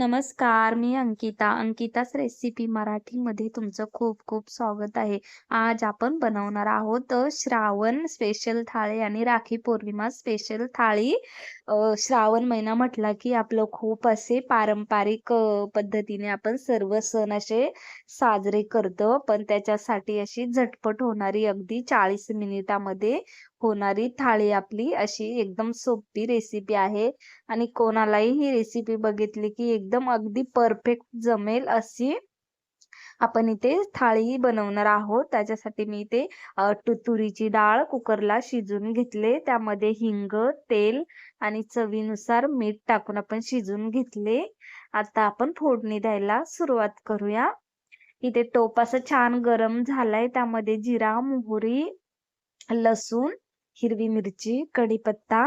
नमस्कार मी अंकिता. अंकिताच रेसिपी मराठीमध्ये तुमचं खूप खूप स्वागत आहे. आज आपण बनवणार आहोत श्रावण स्पेशल थाळी आणि राखी पौर्णिमा स्पेशल थाळी. श्रावण महिना म्हटला की आपलं खूप असे पारंपरिक पद्धतीने आपण सर्व सण असे साजरे करतो. पण त्याच्यासाठी अशी झटपट होणारी अगदी चाळीस मिनिटामध्ये होणारी थाळी आपली अशी एकदम सोपी रेसिपी आहे. आणि कोणालाही ही रेसिपी बघितली की एकदम अगदी परफेक्ट जमेल अशी आपण इथे थाळी बनवणार आहोत. त्याच्यासाठी मी इथे तुरीची डाळ कुकरला शिजून घेतले. त्यामध्ये हिंग तेल आणि चवीनुसार मीठ टाकून आपण शिजून घेतले. आता आपण फोडणी द्यायला सुरुवात करूया. इथे टोप असं छान गरम झालाय. त्यामध्ये जिरा मोहरी लसूण हिरवी मिरची कढीपत्ता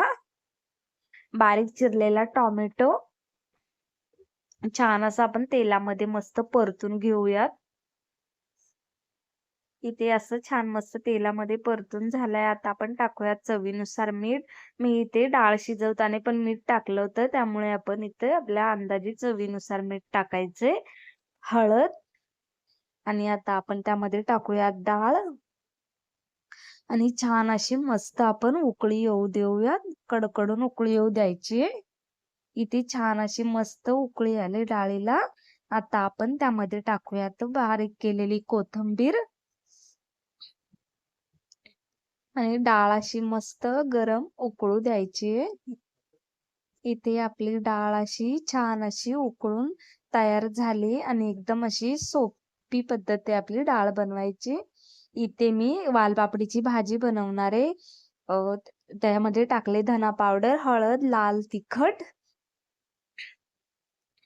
बारीक चिरलेला टॉमॅटो. छान असं आपण तेलामध्ये मस्त परतून घेऊयात. इथे असं छान मस्त तेलामध्ये परतून झालंय. आता आपण टाकूयात चवीनुसार मीठ. मी इथे डाळ शिजवताना पण मीठ टाकलं होतं. त्यामुळे आपण इथे आपल्या अंदाजे चवीनुसार मीठ टाकायचे हळद. आणि आता आपण त्यामध्ये टाकूयात डाळ. आणि छान अशी मस्त आपण उकळी येऊ देऊयात. कडकडून उकळी येऊ द्यायची. इथे छान अशी मस्त उकळी आली डाळीला. आता आपण त्यामध्ये टाकूयात बारीक केलेली कोथिंबीर. आणि डाळ अशी मस्त गरम उकळू द्यायची. इथे आपली डाळ अशी छान अशी उकळून तयार झाली आणि एकदम अशी सोपी पद्धत आहे आपली डाळ बनवायची. इथे मी वालपापडीची भाजी बनवणार आहे. त्यामध्ये टाकले धना पावडर हळद लाल तिखट.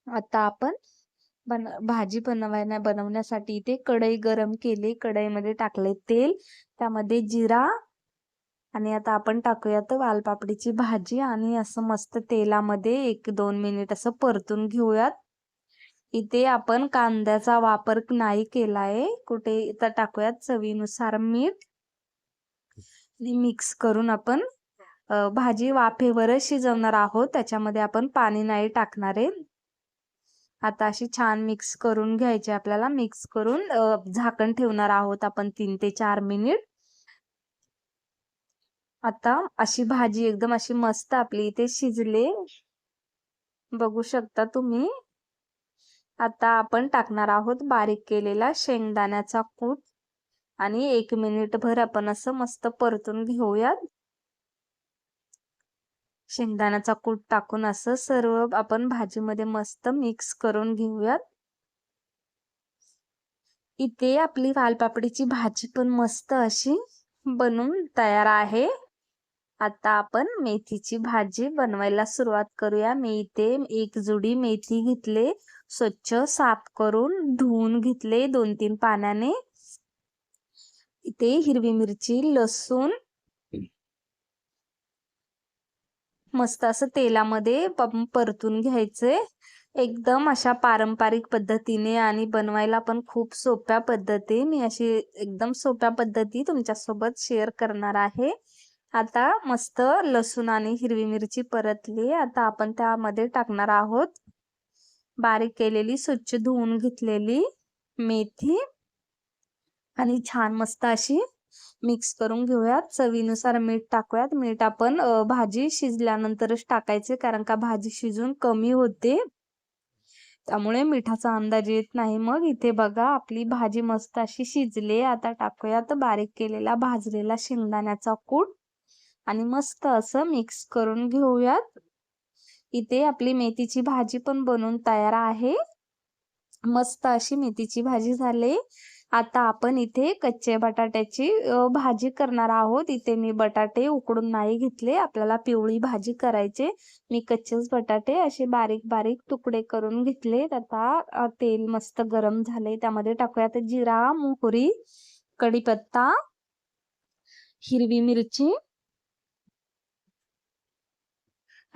आता आपण बन भाजी बनवायला बनवण्यासाठी इथे कढई गरम केली. कढईमध्ये टाकले तेल त्यामध्ये जिरा आणि आता आपण टाकूयात वालपापडीची भाजी आणि असं मस्त तेलामध्ये एक दोन मिनिट असं परतून घेऊयात. इथे आपण कांद्याचा वापर नाही केलाय. कुठे इथं टाकूयात चवीनुसार मीठ. मिक्स करून आपण भाजी वाफेवरच शिजवणार आहोत. त्याच्यामध्ये आपण पाणी नाही टाकणार आहे. आता अशी छान मिक्स करून घ्यायची आपल्याला. मिक्स करून झाकण ठेवणार आहोत आपण तीन ते चार मिनिट आता अशी भाजी एकदम अशी मस्त आपली इथे शिजले. बघू शकता तुम्ही. आता आपण टाकणार आहोत बारीक केलेला शेंगदाण्याचा कूट. आणि एक मिनिट भर आपण असं मस्त परतून घेऊयात. शेंगदाण्याचा कूट टाकून असं सर्व आपण भाजीमध्ये मस्त मिक्स करून घेऊयात. इथे आपली वालपापडीची भाजी पण मस्त अशी बनून तयार आहे. आता आपण मेथीची भाजी बनवायला सुरुवात करूया. मी इथे एक जुडी मेथी घेतले. स्वच्छ साफ करून धुवून घेतले दोन तीन पाण्याने इथे हिरवी मिरची लसूण. मस्त असं तेलामध्ये परतून घ्यायचे. एकदम अशा पारंपरिक पद्धतीने आणि बनवायला पण खूप सोप्या पद्धती. मी अशी एकदम सोप्या पद्धती तुमच्यासोबत शेअर करणार आहे. आता मस्त लसूण आणि हिरवी मिरची परतली. आता आपण त्यामध्ये टाकणार आहोत. बारीक केलेली स्वच्छ धुवून घेतलेली मेथी. आणि छान मस्त अशी मिक्स करून घेऊयात. चवीनुसार मीठ टाकूयात. मीठ आपण भाजी शिजल्यानंतरच टाकायचे कारण का भाजी शिजून कमी होते. त्यामुळे मिठाचा अंदाज येत नाही. मग इथे बघा आपली भाजी मस्त अशी शिजली. आता टाकूयात बारीक केलेला भाजलेला शेंगदाण्याचा कूट. आणि मस्त असं मिक्स करून घेऊयात. इथे आपली मेथीची भाजी पण बनवून तयार आहे. मस्त अशी मेथीची भाजी झाली. आता आपण इथे कच्चे बटाट्याची भाजी करणार आहोत. इथे मी बटाटे उकडून नाही घेतले. आपल्याला पिवळी भाजी करायचे मी कच्चेच बटाटे असे बारीक बारीक तुकडे करून घेतले. आता तेल मस्त गरम झाले त्यामध्ये टाकूयात जिरा मोहरी कढीपत्ता हिरवी मिरची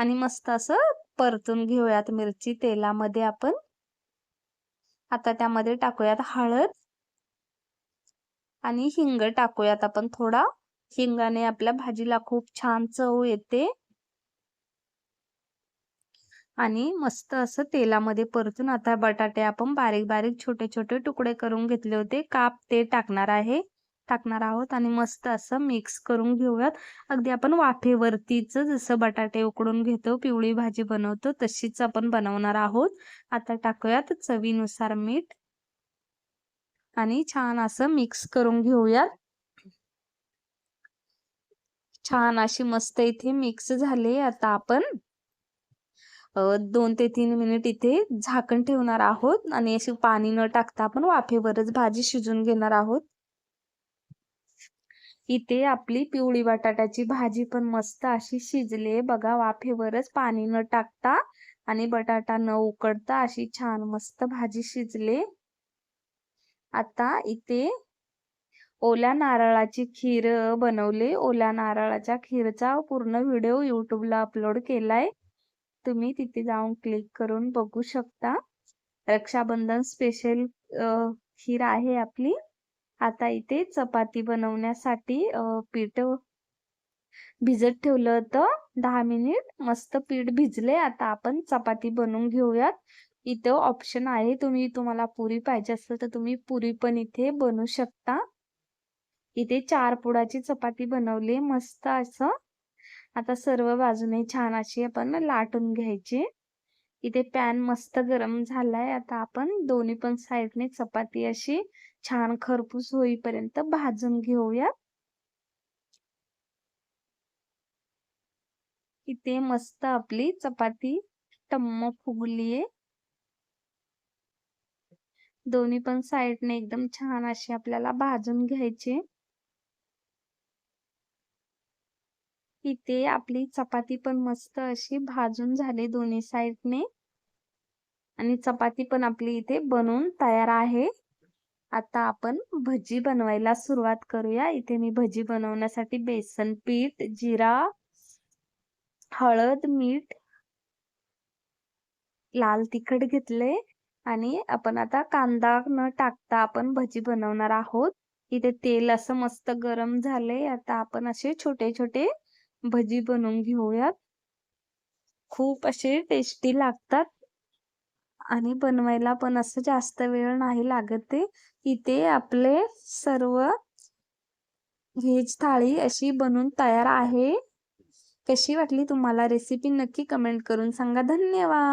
आणि मस्त असं परतून घेऊयात मिरची तेलामध्ये आपण. आता त्यामध्ये टाकूयात हळद. आणि हिंग टाकूयात आपण थोडा. हिंगाने आपल्या भाजीला खूप छान चव येते. आणि मस्त असं तेलामध्ये परतून आता बटाटे आपण बारीक बारीक छोटे छोटे तुकडे करून घेतले होते. काप ते टाकणार आहे. टाकणार आहोत आणि मस्त असं मिक्स करून घेऊयात. अगदी आपण वाफेवरतीच जसं बटाटे उकडून घेतो पिवळी भाजी बनवतो तशीच आपण बनवणार आहोत. आता टाकूयात चवीनुसार मीठ. आणि छान असं मिक्स करून घेऊयात. छान अशी मस्त इथे मिक्स झाले आता आपण दोन ते तीन मिनिट इथे झाकण ठेवणार आहोत. आणि अशी पाणी न टाकता आपण वाफेवरच भाजी शिजून घेणार आहोत. इथे आपली पिवळी बटाट्याची भाजी पण मस्त अशी शिजले बघा वाफेवरच पाणी न टाकता आणि बटाटा न उकडता अशी छान मस्त भाजी शिजले आता इथे ओल्या नारळाची खीर बनवले ओल्या नारळाच्या खीरचा पूर्ण व्हिडिओ यूट्यूबला अपलोड केलाय. तुम्ही तिथे जाऊन क्लिक करून बघू शकता. रक्षाबंधन स्पेशल खीर आहे आपली. आता इथे चपाती बनवण्यासाठी पीठ भिजत ठेवलं होतं. दहा मिनिट मस्त पीठ भिजले. आता आपण चपाती बनवून घेऊयात. इथं ऑप्शन आहे. तुम्ही तुम्हाला पुरी पाहिजे असेल तर तुम्ही पुरी पण इथे बनवू शकता. इथे चार पुडाची चपाती बनवली. मस्त असं. आता सर्व बाजूने छान अशी आपण लाटून घ्यायची. इथे पॅन मस्त गरम झालाय. आता आपण दोन्ही पण साईडने चपाती अशी छान खरपूस होईपर्यंत भाजून घेऊया. इथे मस्त आपली चपाती टम्म फुगलीये. दोन्ही पण साईडने एकदम छान अशी आपल्याला भाजून घ्यायचे. इथे आपली चपाती पण मस्त अशी भाजून झाली दोन्ही साईडने. आणि चपाती पण आपली इथे बनवून तयार आहे. आता आपण भजी बनवायला सुरुवात करूया. इथे मी भजी बनवण्यासाठी बेसन पीठ जिरा हळद मीठ लाल तिखट घेतले. आणि आपण आता कांदा न टाकता आपण भजी बनवणार आहोत. इथे तेल असं मस्त गरम झाले. आता आपण असे छोटे छोटे भजी बनवून घेऊयात. खूप असे टेस्टी लागतात. आणि बनवायला पण असं जास्त वेळ नाही लागत ते. इथे आपले सर्व व्हेज थाळी अशी बनून तयार आहे. कशी वाटली तुम्हाला रेसिपी नक्की कमेंट करून सांगा. धन्यवाद!